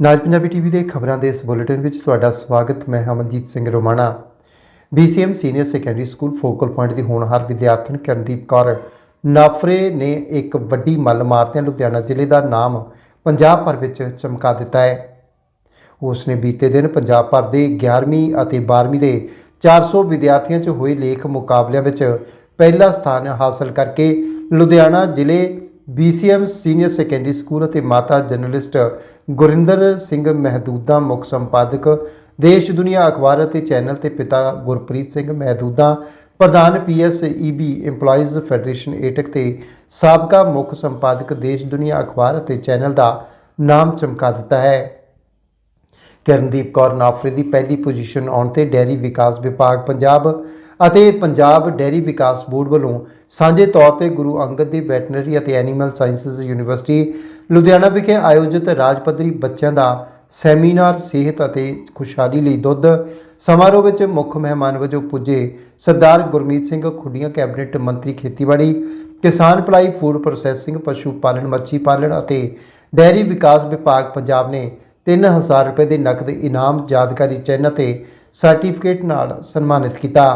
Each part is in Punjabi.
ਨਾਜ ਪੰਜਾਬੀ ਟੀਵੀ ਦੇ ਖਬਰਾਂ ਦੇ ਇਸ ਬੁਲੇਟਿਨ ਵਿੱਚ ਤੁਹਾਡਾ ਸਵਾਗਤ, ਮੈਂ Hamanjeet Singh Romana. BCM senior secondary school focal point ਦੀ ਹੋਣਹਾਰ ਵਿਦਿਆਰਥਣ ਕਰਨਦੀਪ ਕੌਰ ਨਾਫਰੇ ਨੇ ਇੱਕ ਵੱਡੀ ਮੱਲ ਮਾਰਦਿਆਂ ਲੁਧਿਆਣਾ ਜ਼ਿਲ੍ਹੇ ਦਾ ਨਾਮ ਪੰਜਾਬ ਭਰ ਵਿੱਚ ਚਮਕਾ ਦਿੱਤਾ ਹੈ। ਉਸ ਨੇ ਬੀਤੇ ਦਿਨ ਪੰਜਾਬ ਭਰ ਦੇ 11ਵੀਂ ਅਤੇ 12ਵੀਂ ਦੇ 400 ਵਿਦਿਆਰਥੀਆਂ 'ਚ ਹੋਏ ਲੇਖ ਮੁਕਾਬਲਿਆਂ ਵਿੱਚ ਪਹਿਲਾ ਸਥਾਨ ਹਾਸਲ ਕਰਕੇ ਲੁਧਿਆਣਾ ਜ਼ਿਲ੍ਹੇ BCM ਸੀਨੀਅਰ ਸੈਕੰਡਰੀ ਸਕੂਲ ਅਤੇ ਮਾਤਾ ਜਰਨਲਿਸਟ ਗੁਰਿੰਦਰ ਸਿੰਘ ਮਹਿਦੂਦਾ ਮੁੱਖ ਸੰਪਾਦਕ, ਦੇਸ਼, ਦੁਨੀਆ ਅਖਬਾਰ ਅਤੇ ਚੈਨਲ ਤੇ ਪਿਤਾ ਗੁਰਪ੍ਰੀਤ ਸਿੰਘ ਮਹਿਦੂਦਾ, ਪ੍ਰਧਾਨ PSEB EMPLOYEES ਫੈਡਰੇਸ਼ਨ ਏਟਕ ਤੇ ਸਾਬਕਾ ਮੁੱਖ ਸੰਪਾਦਕ ਦੇਸ਼, ਦੁਨੀਆ ਅਖਬਾਰ ਅਤੇ ਚੈਨਲ ਦਾ ਨਾਮ ਚਮਕਾ ਦਿੱਤਾ ਹੈ। ਕਰਨਦੀਪ ਕੌਰ ਨਾਫਰੇ ਦੀ ਪਹਿਲੀ ਪੋਜੀਸ਼ਨ ਆਉਣ ਤੇ ਡੈਰੀ ਵਿਕਾਸ ਵਿਭਾਗ, ਪੰਜਾਬ ਅਤੇ ਪੰਜਾਬ ਡੈਰੀ ਵਿਕਾਸ ਬੋਰਡ ਵੱਲੋਂ ਸਾਂਝੇ ਤੌਰ ਤੇ ਗੁਰੂ ਅੰਗਦ ਦੇਵ ਵੈਟਰਨਰੀ ਅਤੇ ਐਨੀਮਲ ਸਾਇੰਸਜ਼ ਯੂਨੀਵਰਸਿਟੀ ਲੁਧਿਆਣਾ ਵਿਖੇ ਆਯੋਜਿਤ ਰਾਜ ਪੱਧਰੀ ਬੱਚਿਆਂ ਦਾ ਸੈਮੀਨਾਰ, ਸਿਹਤ ਅਤੇ ਖੁਸ਼ਹਾਲੀ ਲਈ ਦੁੱਧ ਸਮਾਰੋਹ ਵਿੱਚ ਮੁੱਖ ਮਹਿਮਾਨ ਵਜੋਂ ਪੁੱਜੇ ਸਰਦਾਰ ਗੁਰਮੀਤ ਸਿੰਘ ਖੁੱਡੀਆਂ, ਕੈਬਨਿਟ ਮੰਤਰੀ ਖੇਤੀਬਾੜੀ, ਕਿਸਾਨ ਭਲਾਈ, ਫੂਡ ਪ੍ਰੋਸੈਸਿੰਗ, ਪਸ਼ੂ ਪਾਲਣ, ਮੱਛੀ ਪਾਲਣ ਅਤੇ ਡੈਰੀ ਵਿਕਾਸ ਵਿਭਾਗ ਪੰਜਾਬ ਨੇ 3000 ਰੁਪਏ ਦੇ ਨਕਦ ਇਨਾਮ ਯਾਦਗਾਰੀ ਚਿੰਨ੍ਹ ਅਤੇ ਸਰਟੀਫਿਕੇਟ ਨਾਲ ਸਨਮਾਨਿਤ ਕੀਤਾ।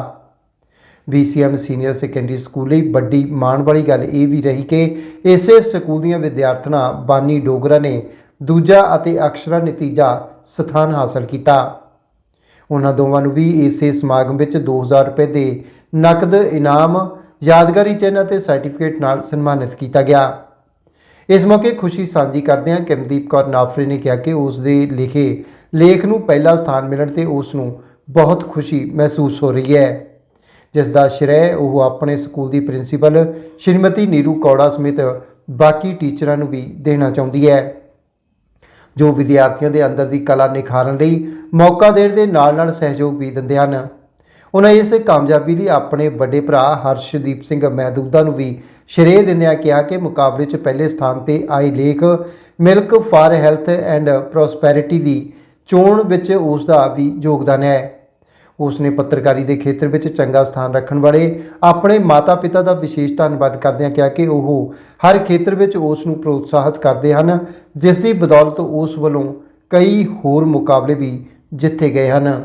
BCM ਸੀਨੀਅਰ ਸੈਕੰਡਰੀ ਸਕੂਲ ਲਈ ਵੱਡੀ ਮਾਣ ਵਾਲੀ ਗੱਲ ਇਹ ਵੀ ਰਹੀ ਕਿ ਇਸੇ ਸਕੂਲ ਦੀਆਂ ਵਿਦਿਆਰਥਣਾਂ ਬਾਨੀ ਡੋਗਰਾ ਨੇ ਦੂਜਾ ਅਤੇ ਅਕਸ਼ਰਾ ਨਤੀਜਾ ਸਥਾਨ ਹਾਸਲ ਕੀਤਾ। ਉਹਨਾਂ ਦੋਵਾਂ ਨੂੰ ਵੀ ਇਸੇ ਸਮਾਗਮ ਵਿੱਚ 2000 ਰੁਪਏ ਦੇ ਨਕਦ ਇਨਾਮ, ਯਾਦਗਾਰੀ ਚਿੰਨ੍ਹ ਅਤੇ ਸਰਟੀਫਿਕੇਟ ਨਾਲ ਸਨਮਾਨਿਤ ਕੀਤਾ ਗਿਆ। ਇਸ ਮੌਕੇ ਖੁਸ਼ੀ ਸਾਂਝੀ ਕਰਦਿਆਂ ਕਿਰਨਦੀਪ ਕੌਰ ਨਾਫਰੇ ਨੇ ਕਿਹਾ ਕਿ ਉਸ ਦੇ ਲਿਖੇ ਲੇਖ ਨੂੰ ਪਹਿਲਾ ਸਥਾਨ ਮਿਲਣ ਤੇ ਉਸ ਨੂੰ ਬਹੁਤ ਖੁਸ਼ੀ ਮਹਿਸੂਸ ਹੋ ਰਹੀ ਹੈ। ਜਿਸ ਦਾ ਸ਼੍ਰੇਅ ਉਹ ਆਪਣੇ ਸਕੂਲ ਦੀ ਪ੍ਰਿੰਸੀਪਲ ਸ਼੍ਰੀਮਤੀ ਨੀਰੂ ਕੌੜਾ ਸਮੇਤ ਬਾਕੀ ਟੀਚਰਾਂ ਨੂੰ ਵੀ ਦੇਣਾ ਚਾਹੁੰਦੀ ਹੈ। ਜੋ ਵਿਦਿਆਰਥੀਆਂ ਦੇ ਅੰਦਰ ਦੀ ਕਲਾ ਨਿਖਾਰਨ ਲਈ ਮੌਕਾ ਦੇਣ ਦੇ ਨਾਲ-ਨਾਲ ਸਹਿਯੋਗ ਵੀ ਦਿੰਦੇ ਹਨ। ਉਹਨਾਂ ਇਸ ਕਾਮਯਾਬੀ ਲਈ ਆਪਣੇ ਵੱਡੇ ਭਰਾ ਹਰਸ਼ਦੀਪ ਸਿੰਘ ਮਹਿਦੂਦਾ ਨੂੰ ਵੀ ਸ਼੍ਰੇਅ ਦਿੰਦਿਆਂ ਕਿਹਾ ਕਿ ਮੁਕਾਬਲੇ 'ਚ ਪਹਿਲੇ ਸਥਾਨ ਤੇ ਆਈ ਲੇਖ milk for health and prosperity ਦੀ ਚੋਣ ਵਿੱਚ ਉਸ ਦਾ ਵੀ ਯੋਗਦਾਨ ਹੈ। ਉਸ ਨੇ ਪੱਤਰਕਾਰੀ ਦੇ ਖੇਤਰ ਵਿੱਚ ਚੰਗਾ ਸਥਾਨ ਰੱਖਣ ਵਾਲੇ ਆਪਣੇ ਮਾਤਾ-ਪਿਤਾ ਦਾ ਵਿਸ਼ੇਸ਼ ਧੰਨਵਾਦ ਕਰਦਿਆਂ ਕਿਹਾ ਕਿ ਉਹ ਹਰ ਖੇਤਰ ਵਿੱਚ ਉਸ ਨੂੰ ਪ੍ਰੋਤਸਾਹਿਤ ਕਰਦੇ ਹਨ ਜਿਸ ਦੀ ਬਦੌਲਤ ਉਸ ਵੱਲੋਂ ਕਈ ਹੋਰ ਮੁਕਾਬਲੇ ਵੀ ਜਿੱਤੇ ਗਏ ਹਨ।